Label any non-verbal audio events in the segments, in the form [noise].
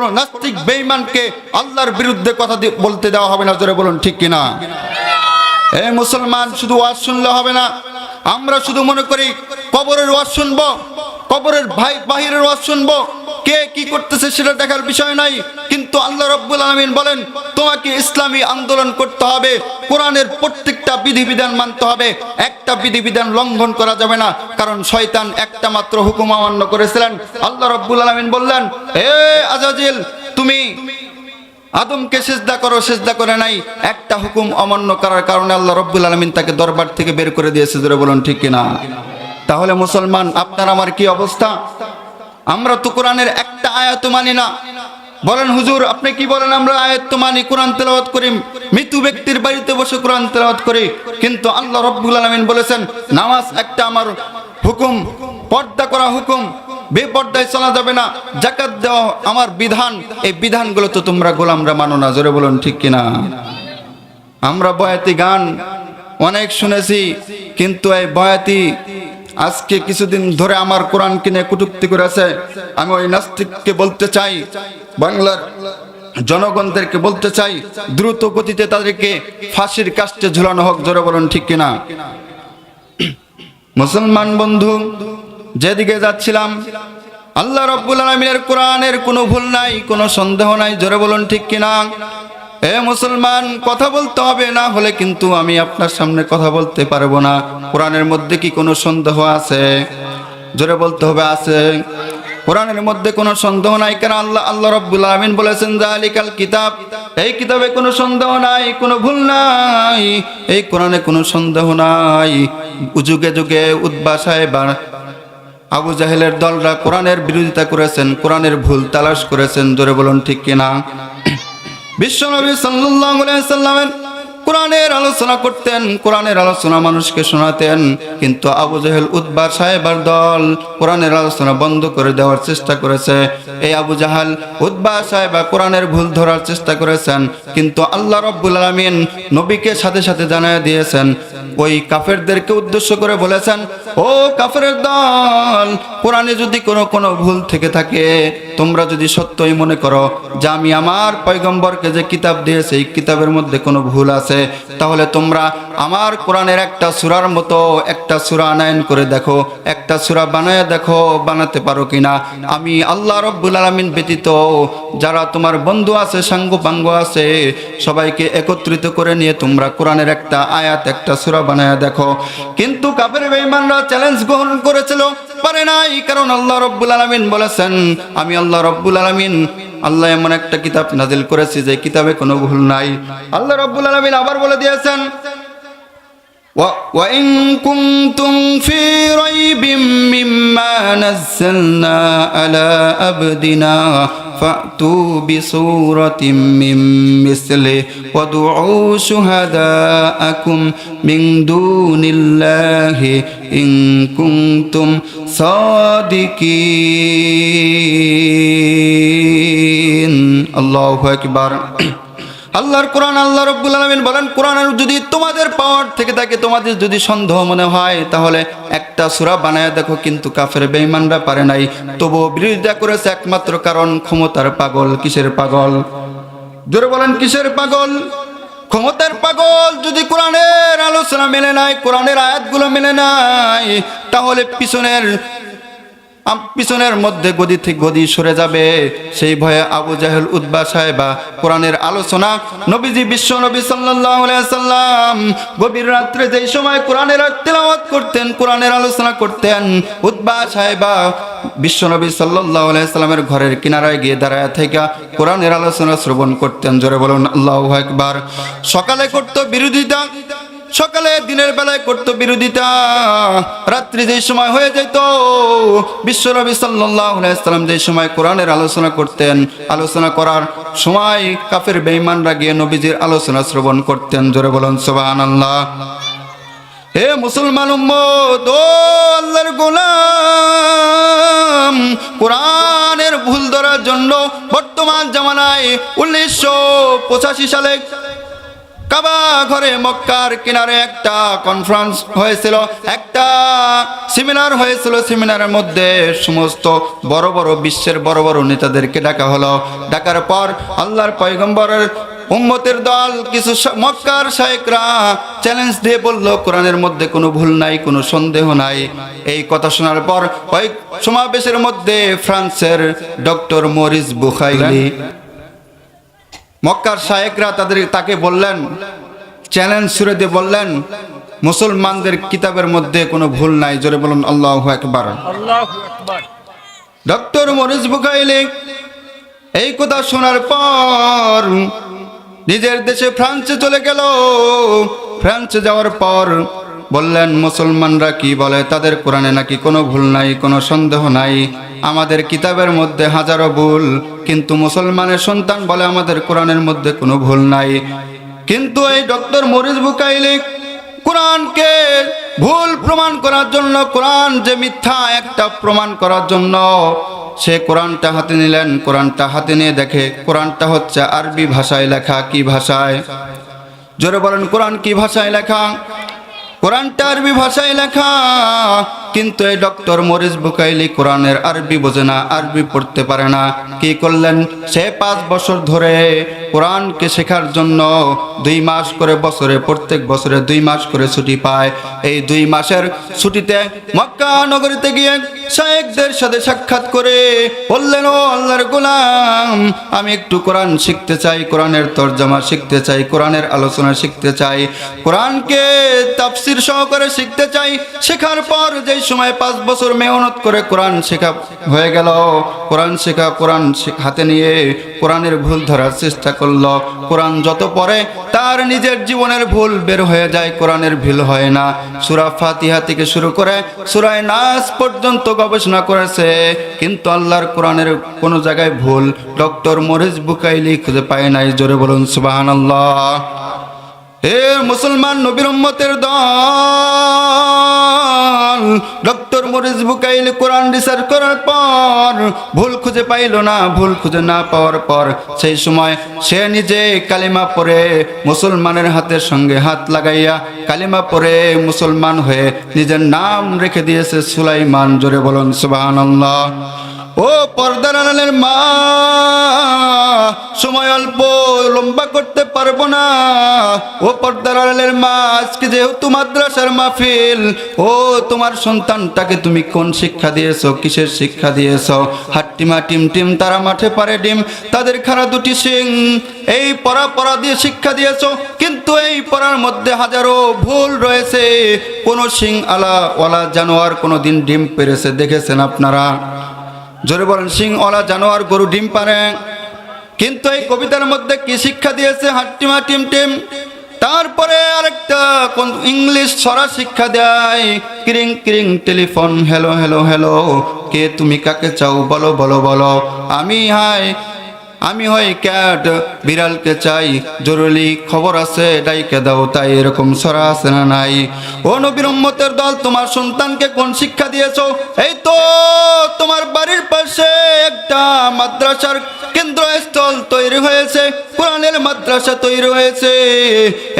কোন নাস্তিক বেঈমানকে আল্লাহর বিরুদ্ধে কথা বলতে দেওয়া হবে না, জোরে বলুন ঠিক কিনা? এ মুসলমান, শুধু ওয়াজ শুনলে হবে না। আমরা শুধু মনে করি, কবরের ওয়াজ শুনব, কবরের ভাই বাহিরের ওয়াজ শুনব। কে কি করতেছে সেটা দেখার বিষয় নাই। কিন্তু আল্লাহ রব্বুল আলমিন বলেন, তোমাকে ইসলামী আন্দোলন করতে হবে, কোরআনের প্রত্যেকটা বিধিবিধান মানতে হবে, একটা বিধিবিধান লঙ্ঘন করা যাবে না, কারণ শয়তান একটা মাত্র হুকুম অমান্য করেছিলেন। আল্লাহ রব্বুল আলমিন বললেন, এ আজাজিল, তুমি আদমকে সেজদা করো, সেজদা করে নাই, একটা হুকুম অমান্য করার কারণে আল্লাহ রব্বুল আলমিন তাকে দরবার থেকে বের করে দিয়েছে ধরে বলুন ঠিক কিনা? তাহলে মুসলমান, আপনার আমার কি অবস্থা? আমরা তো কোরআনের একটা আয়াত মানি না। বলেন, হুজুর, আপনি কি বলেন, আমরা আয়ত্ত মানি, কোরআন তেলাওয়াত করি মৃত্যু ব্যক্তির বাড়িতে বসে কোরআন তেলাওয়াত করি, কিন্তু আল্লাহ রব্বুল আলমিন বলেছেন, নামাজ একটা আমার হুকুম, পর্দা করা হুকুম, বেপর্দায় চলা যাবে না জাকাত দেওয়া আমার বিধান, এই বিধানগুলো তো তোমরা গোলামরা মানো না, জোরে বলুন ঠিক কিনা? আমরা বয়াতি গান অনেক শুনেছি, কিন্তু এই বয়াতি আজকে কিছুদিন ধরে আমার কোরআন কিনে কুটুক্তি করেছে। আমি ওই নাস্তিককে বলতে চাই, বাংলার জনগণদেরকে বলতে চাই, দ্রুত গতিতে তাদেরকে ফাঁসির কাস্টে ঝুলানো হোক, জোরে বলুন ঠিক কিনা? [clears throat] মুসলমান বন্ধু, যেদিকে যাচ্ছিলাম, আল্লাহ রব্বুল আলমিনের কোরআনের কোনো ভুল নাই, কোনো সন্দেহ নাই, জোরে বলুন ঠিক কিনা? এ মুসলমান, কথা বলতে হবে, না হলে কিন্তু আমি আপনার সামনে কথা বলতে পারব না। কোরআনের মধ্যে কি কোনো সন্দেহ আছে? জোরে বলতে হবে, আছে। কোরআনের মধ্যে কোনো সন্দেহ নাই, কেন আল্লাহ আল্লাহ রব্বুল আলমিন বলেছেন জালিকাল কিতাব। এই কিতাবে কোনো সন্দেহ নাই, কোনো ভুল নাই, এই কোরআনে কোনো সন্দেহ নাই। যুগে যুগে উদ্বাসায় আবু জাহেলের দলরা কোরআনের বিরোধিতা করেছেন, কোরআনের ভুল তালাশ করেছেন, জোরে বলুন ঠিক কিনা? বিশ্বনবী সাল্লামের কোরআনের আলোচনা করতেন, কোরআনের আলোচনা মানুষকে শোনাতেন। কিন্তু আবু জাহেল উদ্বা সাহেবার দল কোরআনের আলোচনা বন্ধ করে দেওয়ার চেষ্টা করেছে। এই আবু জাহাল উদ্বা সাহেবা কোরআনের ভুল ধরার চেষ্টা করেছেন, কিন্তু আল্লাহ রব্বুল আলামিন নবীকে সাথে সাথে জানায় দিয়েছেন। ওই কাফেরদেরকে উদ্দেশ্য করে বলেছেন, ও কাফের দল, কোরআনে যদি কোনো কোনো ভুল থেকে থাকে, তোমরা যদি সত্যই মনে করো যে আমি আমার পয়গম্বরকে যে কিতাব দিয়েছে, এই কিতাবের মধ্যে কোনো ভুল আছে। তাহলে তোমরা আমার কোরআনের একটা সুরার মতো একটা সুরা আনায়ন করে দেখো, একটা সুরা বানায় দেখো, বানাতে পারো কিনা। আমি আল্লাহ রব্বুল আলমিন ব্যতীত যারা তোমার বন্ধু আছে সাঙ্গ পাঙ্গ আছে, সবাইকে একত্রিত করে নিয়ে তোমরা কোরআনের একটা আয়াত, একটা সুরা বানায় দেখো। কিন্তু কাপের বেঈমানরা চ্যালেঞ্জ গ্রহণ করেছিল। পারে নাই, কারণ আল্লাহ রব্বুল আলমিন বলেছেন, আমি আল্লাহ রব্বুল আলমিন, আল্লাহ এমন একটা কিতাব নাজিল করেছি যে কিতাবে কোনো ভুল নাই। আল্লাহ রব্বুল আলমিন আবার বলে দিয়েছেন وإن كنتم في ريب مما نزلنا على عبدنا فأتوا بسورة من مثله وادعوا شهداءكم من دون الله إن كنتم صادقين. الله أكبر. আল্লাহর কোরআন, আল্লাহ রব্বুল আলমিন বলেন, কোরআনের যদি তোমাদের পাওয়ার থেকে থাকে, তোমাদের যদি সন্দেহ মনে হয়, তাহলে একটা সুরা বানায় দেখো, কিন্তু কাফের বেঈমানরা পারে নাই। তবুও বিরোধিতা করেছে একমাত্র কারণ ক্ষমতার পাগল, কিসের পাগল? জোরে বলেন, কিসের পাগল? ক্ষমতার পাগল যদি কোরআনের আলোচনা মেলে নাই, কোরআনের আয়াতগুলো মেলে নাই, তাহলে পিছনের পিছনের মধ্যে গদি থেকে গদি সরে যাবে। সেই ভয়ে আবু জাহেল উদ্বা সাহেবা কোরআনের আলোচনা নবীজি, বিশ্ব নবী সাল্লাম গভীর রাত্রে যেই সময় কোরআনের তেলাওয়াত করতেন, কোরআনের আলোচনা করতেন উদ্বা সাহেবা বিশ্ব নবী সাল্লামের ঘরের কিনারায় গিয়ে দাঁড়ায় থেকে কোরআনের আলোচনা শ্রবণ করতেন। জোরে বলুন, আল্লাহু আকবার। সকালে করত বিরোধিতা সকালে দিনের বেলায় করতো বিরোধিতা। রাত্রি যে সময় হয়ে যেত আলাইহি সাল্লাম যে সময় কোরআনের আলোচনা করতেন, আলোচনা করার সময় কাফের বেঈমানরা গিয়ে নবীজির আলোচনা শ্রবণ করতেন। জোরে বলুন, সুবহানাল্লাহ। হে মুসলমান গোলাম, কোরআনের ভুল ধরার জন্য বর্তমান জামানায় উনিশশো পঁচাশি সালে কাবা ঘরে মক্কার কিনারে একটা কনফারেন্স হয়েছিল, একটা সেমিনার হয়েছিল। সেমিনারের মধ্যে সমস্ত বড় বড় বিশ্বের বড় বড় নেতাদেরকে ডাকা হলো। ডাকার পর আল্লাহর পয়গম্বরের উম্মতের দল, কিছু মক্কার শায়েকরা চ্যালেঞ্জ দিয়ে বলল, কোরআনের মধ্যে কোনো ভুল নাই, কোনো সন্দেহ নাই। এই কথা শোনার পর সমাবেশের মধ্যে ফ্রান্সের ডক্টর মরিস বুখাইলি মক্কার শায়েকরা তাদের তাকে বললেন চ্যালেঞ্জ ছুড়ে দিয়ে বললেন মুসলমানদের কিতাবের মধ্যে কোনো ভুল নাই। জোরে বলুন আল্লাহ একবার ডক্টর মরিস বুকাইলে এই কথা শোনার পর নিজের দেশে ফ্রান্সে চলে গেল। ফ্রান্সে যাওয়ার পর বললেন, মুসলমানরা কি বলে? তাদের কোরআনে নাকি কোনো ভুল নাই, কোনো সন্দেহ নাই? আমাদের কিতাবের মধ্যে হাজারো ভুল, কিন্তু মুসলমানের সন্তান বলে আমাদের কোরআনের মধ্যে কোনো ভুল নাই। কিন্তু এই ডক্টর মরিস বুকাইলে কোরআনকে ভুল প্রমাণ করার জন্য, কোরআন যে মিথ্যা একটা প্রমাণ করার জন্য, সে কোরআনটা হাতে নিলেন, কোরআনটা হাতে নিয়ে দেখে, কোরআনটা হচ্ছে আরবি ভাষায় লেখা কি ভাষায়? জোরে বলেন, কোরআন কি ভাষায় লেখা? কোরআনটা আরবি ভাষায় লেখা কিন্তু এই ডক্টর মরিস বুকাইলি কোরআনের আরবি বোঝে না, আরবি পড়তে পারে না। কি করলেন? সে পাঁচ বছর ধরে কোরআনকে শেখার জন্য দুই মাস করে বছরে, প্রত্যেক বছরে দুই মাস করে ছুটি পায়। এই দুই মাসের ছুটিতে মক্কা নগরীতে গিয়ে শায়েকদের সাথে সাক্ষাৎ করে বললেন, ও আল্লাহর গোলাম, আমি একটু কোরআন শিখতে চাই, কোরআনের তর্জমা শিখতে চাই, কোরআনের আলোচনা শিখতে চাই। কোরআনকে তাফসির সহকারে শিখতে চাই, শেখার পর যেই সময় পাঁচ বছর মেহনত করে কোরআন শেখা হয়ে গেল। কোরআন শেখা, কোরআন হাতে নিয়ে কোরআনের ভুল ধরার চেষ্টা করল। কোরআন যত পরে তার নিজের জীবনের ভুল বের হয়ে যায়, কোরআনের ভুল হয় না। সুরা ফাতিহা থেকে শুরু করে সুরায় নাস পর্যন্ত গবেষণা করেছে। কিন্তু আল্লাহর কোরআনের কোনো জায়গায় ভুল। ডক্টর মরিস বুকাইলি খুঁজে পায় নাই। জোরে বলুন সুবাহান আল্লাহ এ মুসলমান নবীর উম্মতের দল। ডক্টর মরিস বুকাইল কোরআন রিসার্চ করার পর ভুল খুঁজে পাইল না, ভুল খুঁজে না পাওয়ার পর সেই সময় সে নিজে কালিমা পরে মুসলমানের হাতের সঙ্গে হাত লাগাইয়া কালিমা পরে মুসলমান হয়ে নিজের নাম রেখে দিয়েছে সুলাইমান। জোরে বলুন, সুবহানাল্লাহ। ও পর্দার আড়ালের মা, সময় অল্প, লম্বা করতে পারব না। ও পর্দার আড়ালের মা, আজকে যেহেতু মাদ্রাসার মাহফিল, ও তোমার সন্তানটাকে তুমি কোন শিক্ষা দিয়েছ, কিসের শিক্ষা দিয়েছ? হাট্টিমা টিম টিম, তারা মাঠে পারে ডিম, তাদের খারা দুটি সিং এই পড়া পড়া দিয়ে শিক্ষা দিয়েছ, কিন্তু এই পড়ার মধ্যে হাজারো ভুল রয়েছে। কোনো সিং আলা ওয়ালা জানোয়ার কোনো দিন ডিম পেরেছে, দেখেছেন আপনারা? জোরে বলেন সিং ওলা জানোয়ার গরু ডিম পারে। কিন্তু এই কবিতার মধ্যে কি শিক্ষা দিয়েছে হাট্টিমা টিম টিম? তারপরে আরেকটা কোন ইংলিশ ছড়া শিক্ষা দেয়, ক্রিং ক্রিং টেলিফোন হ্যালো হ্যালো হ্যালো কে তুমি কাকে চাও? বলো বলো বলো, আমি হাই আমি হই ক্যাট, বিড়ালকে চাই, জরুরি খবর আছে, ডাইকে দাও, তাই এরকম সরা আছে না নাই। ও নবীর উম্মতের দল, তোমার সন্তানকে কোন শিক্ষা দিয়েছ? এই তো, তোমার বাড়ির পাশে একটা মাদ্রাসার কেন্দ্রস্থল তৈরি হয়েছে, কোরআনের মাদ্রাসা তৈরি হয়েছে।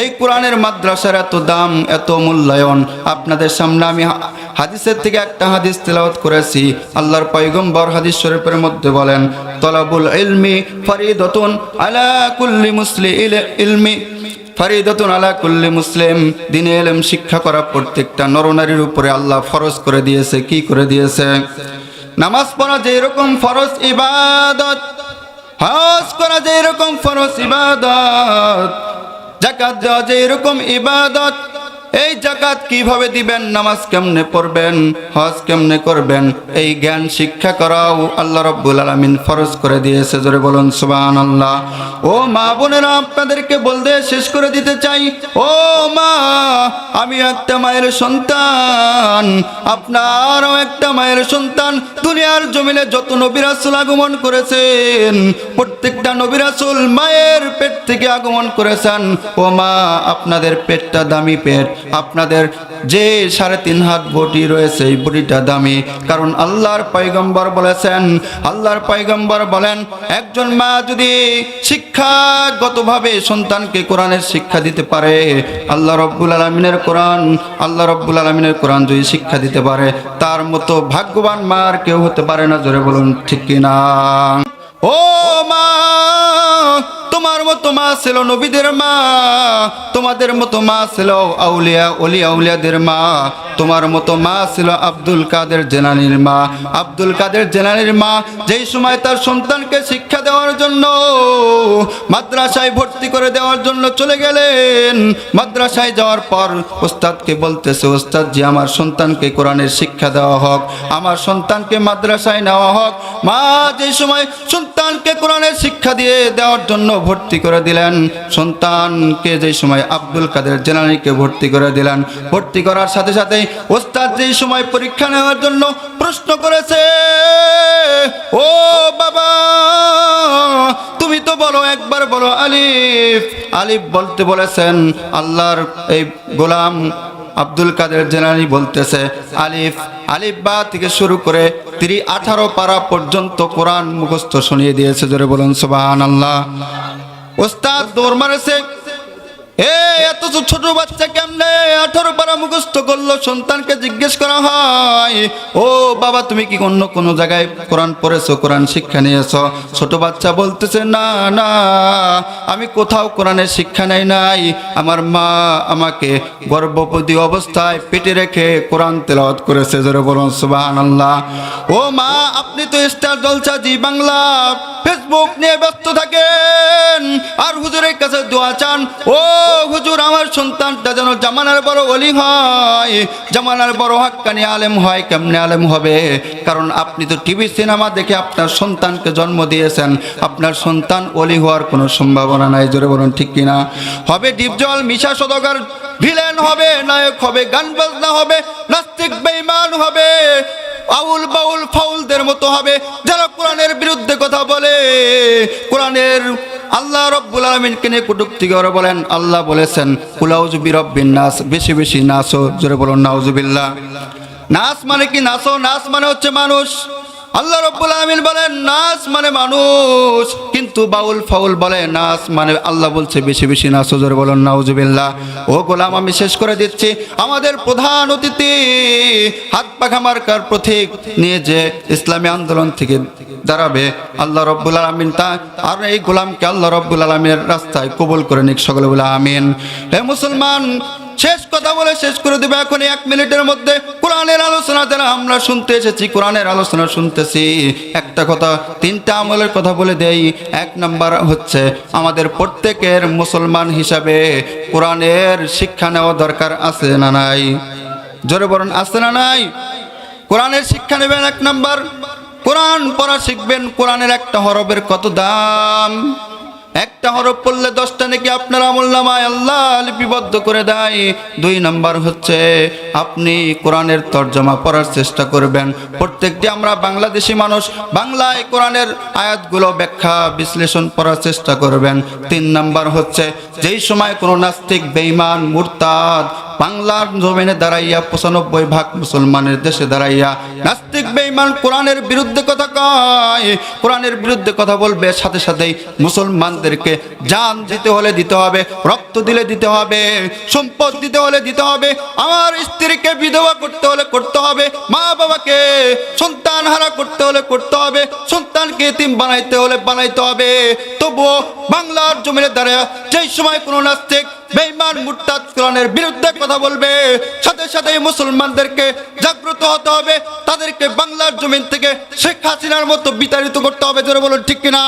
এই কোরআনের মাদ্রাসার এত দাম, এত মূল্যায়ন, আপনাদের সামনে আমি হাদিসের থেকে একটা হাদিস তেলাওয়াত করেছি। আল্লাহর পয়গম্বর হাদিস শরীফের মধ্যে বলেন, তলাবুল ইলমি ফরিদতুন আলা কুল্লি মুসলি ইল- ইলমি, ফরিদতুন আলা কুল্লি মুসলিম। দিনে এলেম শিক্ষা করা প্রত্যেকটা নরনারীর উপরে আল্লাহ ফরজ করে দিয়েছে, কি করে দিয়েছে? নামাজ পড়া যে এরকম ফরজ ইবাদত, হজ করা যে এরকম ফরজ ইবাদত জাকাত দেওয়া যে এরকম ইবাদত এই জাকাত কীভাবে দিবেন? নামাজ কেমনে পড়বেন? হজ কেমনে করবেন? এই জ্ঞান শিক্ষা করাও আল্লাহ রব্বুল আলমিন ফরজ করে দিয়েছে। জোরে বলুন সুবান আল্লাহ ও মা বোনেরা, আপনাদেরকে বলতে শেষ করে দিতে চাই। ও মা, আমি একটা মায়ের সন্তান। আপনারও একটা মায়ের সন্তান। দুনিয়ার জমিনে যত নবিরাসুল আগমন করেছেন, প্রত্যেকটা নবিরাসুল মায়ের পেট থেকে আগমন করেছেন। ও মা, আপনাদের পেটটা দামি পেট। আপনাদের যে সাড়ে তিন হাত বটি রয়েছে, এই বটিটা দামি। কারণ আল্লাহর পয়গম্বর বলেছেন, আল্লাহর পয়গম্বর বলেন, একজন মা যদি শিক্ষাগতভাবে সন্তানকে কোরআনের শিক্ষা দিতে পারে, আল্লাহ রব্বুল আলমিনের কোরআন, আল্লাহ রব্বুল আলমিনের কোরআন যদি শিক্ষা দিতে পারে, তার মতো ভাগ্যবান মা আর কেউ হতে পারে না, জোরে বলুন, ঠিক কিনা? ও মা! তোমার মতো মা ছিল নবীদের মা, তোমাদের মতো মা ছিল আউলিয়া অলি আউলিয়াদের মা, তোমার মতো মা ছিল আব্দুল কাদের জেনানির মা। আব্দুল কাদের জেনানির মা যেই সময় তার সন্তানকে শিক্ষা দেওয়ার জন্য মাদ্রাসায় ভর্তি করে দেওয়ার জন্য চলে গেলেন, মাদ্রাসায় যাওয়ার পর ওস্তাদকে বলতেছে ওস্তাদ জি আমার সন্তানকে কোরআনের শিক্ষা দেওয়া হোক, আমার সন্তানকে মাদ্রাসায় নেওয়া হোক। মা যে সময় সন্তানকে কোরআনের শিক্ষা দিয়ে দেওয়ার জন্য ভর্তি করে দিলেন। সন্তানকে যে সময় আব্দুল কাদের জেনানিকে ভর্তি করে দিলেন। ভর্তি করার সাথে সাথেই ওস্তাদ যেই সময় পরীক্ষা নেওয়ার জন্য প্রশ্ন করেছে, ও বাবা, তুমি তো বলো, একবার বলো আলিফ। আলিফ বলতে বলেছেন, আল্লাহর এই গোলাম আব্দুল কাদের জেনানি বলতেছে, আলিফ আলিফ বা থেকে শুরু করে তিনি আঠারো পারা পর্যন্ত কোরআন মুখস্থ শুনিয়ে দিয়েছে। জোরে বলুন সুবাহান আল্লাহ ওস্তাদ দৌড় এ এত ছোট বাচ্চা কেমনে? আঠারো পারা মুখস্থ করল, সন্তানকে জিজ্ঞেস করা হয়, ও বাবা, তুমি কি অন্য কোনো জায়গায় কোরআন পড়েছো, কোরআন শিক্ষা নিয়েছো? ছোট বাচ্চা বলতেছে, না না, আমি কোথাও কোরআনের শিক্ষা নেই নাই। আমার মা আমাকে গর্ভবতী অবস্থায় পেটে রেখে কোরআন তেলাওয়াত করেছে, জোরে বলুন, সুবহানাল্লাহ। ও মা, আপনি তো স্টার জলসা জি বাংলা, ফেসবুক নিয়ে ব্যস্ত থাকেন, আর হুজুরের কাছে দোয়া চান। ও হুজুর, আমার সন্তানটা যেন জামানার বড় অলি হয়। জামানার বড় হাক্কানি আলেম হয়, কেমনে আলেম হবে? কারণ আপনি তো টিভি, সিনেমা দেখে আপনার সন্তানকে জন্ম দিয়েছেন। আপনার সন্তান অলি হওয়ার কোনো সম্ভাবনা নাই, জোরে বলুন ঠিক কিনা? হবে ডিপজল, মিশা সদকার ভিলেন হবে, নায়ক হবে, গান বাজনা হবে, নাস্তিক, বেঈমান হবে, আউল বাউল ফাউলদের মতো হবে। যারা কোরআনের বিরুদ্ধে কথা বলে, কোরআনের আল্লাহ রব্বুল আলমিনকে নিয়ে কুটুক্তি করে বলেন, আল্লাহ বলেছেন কুলাউজুবি রব্বিন নাস, বেশি বেশি নাচো জোরে বলুন, নাউজুবিল্লাহ। নাচ মানে কি নাচো নাচ মানে হচ্ছে মানুষ। আল্লাহ রব্বুল আলমিন বলেন নাচ মানে মানুষ। কিন্তু বাউল ফাউল বলে নাচ মানে আল্লাহ বলছে বেশি বেশি নাচো, জোরে বলুন নাউজুবিল্লাহ। ও গোলাম, আমি শেষ করে দিচ্ছি। আমাদের প্রধান অতিথি, হাত পাখা মার্কার প্রতীক নিয়ে যে ইসলামী আন্দোলন থেকে দাঁড়াবে, আল্লাহ রব্বুল আলমিন তা আর এই গোলামকে আল্লাহ রব্বুল আলমিনের রাস্তায় কবুল করে নিক সকলে বলে আমিন। হে মুসলমান শেষ কথা বলে শেষ করে দেবে। এখন এক মিনিটের মধ্যে কোরআনের আলোচনা, যারা আমরা শুনতে এসেছি, কোরআনের আলোচনা শুনতেছি। একটা কথা, তিনটা আমলের কথা বলে দেই। এক নাম্বার হচ্ছে, আমাদের প্রত্যেকের মুসলমান হিসাবে কোরআনের শিক্ষা নেওয়া দরকার আছে না নাই? জোরে বলুন, আছে না নাই? কোরআনের শিক্ষা নেবেন এক নাম্বার। কোরআন পড়া শিখবেন, কোরআনের একটা হরবের কত দাম? একটা হরফ পড়লে দশটা নাকি আপনার আমল নামায় আল্লাহ লিপিবদ্ধ করে দেয়। দুই নাম্বার হচ্ছে, আপনি কোরআনের তর্জমা পড়ার চেষ্টা করবেন। প্রত্যেকটি আমরা বাংলাদেশি মানুষ বাংলায় কোরআনের আয়াতগুলো ব্যাখ্যা, বিশ্লেষণ করার চেষ্টা করবেন। তিন নাম্বার হচ্ছে, যেই সময় কোনো নাস্তিক বেইমান মুরতাদ বাংলার জমিনে দাঁড়াইয়া পঁচানব্বই ভাগ মুসলমানের দেশে দাঁড়াইয়া নাস্তিক, বেঈমান, কোরআনের বিরুদ্ধে কথা কয়। কোরআনের বিরুদ্ধে কথা বলবে, সাথে সাথেই মুসলমানদেরকে জান দিতে হলে দিতে হবে, রক্ত দিলে দিতে হবে, সম্পদ দিতে হলে দিতে হবে, আমার স্ত্রীকে বিধবা করতে হলে করতে হবে, মা বাবাকে সন্তান হারা করতে হলে করতে হবে, সন্তানকে এতিম বানাইতে হলে বানাইতে হবে। তবুও বাংলার জমিনে দাঁড়ায় যেই সময় কোনো নাস্তিক বেঈমান মুরতাদ কোরআনের বিরুদ্ধে কথা বলবে, সাথে সাথে মুসলমানদেরকে জাগ্রত হতে হবে, তাদেরকে বাংলার জমিন থেকে শেখ হাসিনার মতো বিতাড়িত করতে হবে। জোরে বলুন, ঠিক কিনা?